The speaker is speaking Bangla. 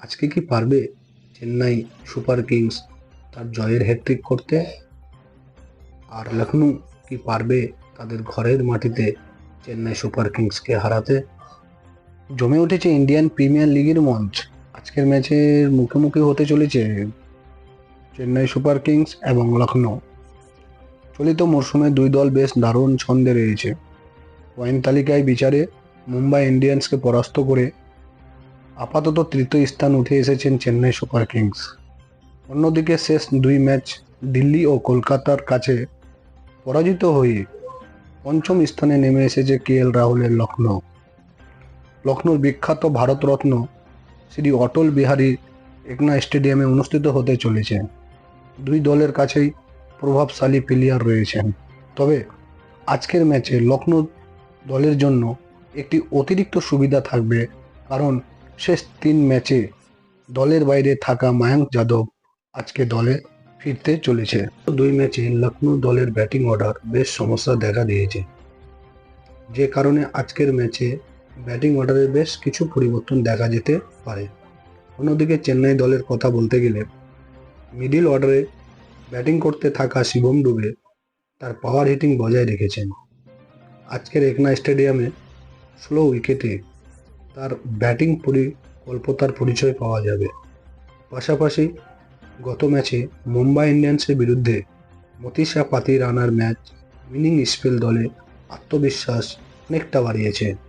আজকে কি পারবে চেন্নাই সুপার কিংস তার জয়ের হ্যাট্রিক করতে? আর লখনৌ কি পারবে তাদের ঘরের মাটিতে চেন্নাই সুপার কিংসকে হারাতে? জমে উঠেছে ইন্ডিয়ান প্রিমিয়ার লিগের মঞ্চ। আজকের ম্যাচের মুখোমুখি হতে চলেছে চেন্নাই সুপার কিংস এবং লখনৌ চলিত মরশুমে দুই দল বেশ দারুণ ছন্দে রয়েছে। পয়েন্ট তালিকায় বিচারে মুম্বাই ইন্ডিয়ান্সকে পরাস্ত করে আপাতত তৃতীয় স্থান উঠে এসেছেন চেন্নাই সুপার কিংস। অন্যদিকে শেষ দুই ম্যাচ দিল্লি ও কলকাতার কাছে পরাজিত হয়ে পঞ্চম স্থানে নেমে এসেছে কে এল রাহুলের লখনৌ লখনৌর বিখ্যাত ভারতরত্ন শ্রী অটল বিহারী একনা স্টেডিয়ামে অনুষ্ঠিত হতে চলেছে দুই দলের কাছেই প্রভাবশালী প্লেয়ার রয়েছেন। তবে আজকের ম্যাচে লখনৌ দলের জন্য একটি অতিরিক্ত সুবিধা থাকবে কারণ শেষ তিন ম্যাচে দলের বাইরে থাকা মায়াঙ্ক যাদব আজকে দলে ফিরতে চলেছে। দুই ম্যাচে লখনৌ দলের ব্যাটিং অর্ডার বেশ সমস্যা দেখা দিয়েছে। যে কারণে আজকের ম্যাচে ব্যাটিং অর্ডারে বেশ কিছু পরিবর্তন দেখা যেতে পারে। অন্যদিকে চেন্নাই দলের কথা বলতে গেলে মিডিল অর্ডারে ব্যাটিং করতে থাকা শিবম ডুবে তার পাওয়ার হিটিং বজায় রেখেছেন। আজকের একনা স্টেডিয়ামে স্লো উইকেটে তার ব্যাটিং পরিকল্পতার পরিচয় পাওয়া যাবে। পাশাপাশি গত ম্যাচে মুম্বাই ইন্ডিয়ান্সের বিরুদ্ধে মতিশা পাতি রানার ম্যাচ উইনিং স্পেল দলে আত্মবিশ্বাস অনেকটা বাড়িয়েছে।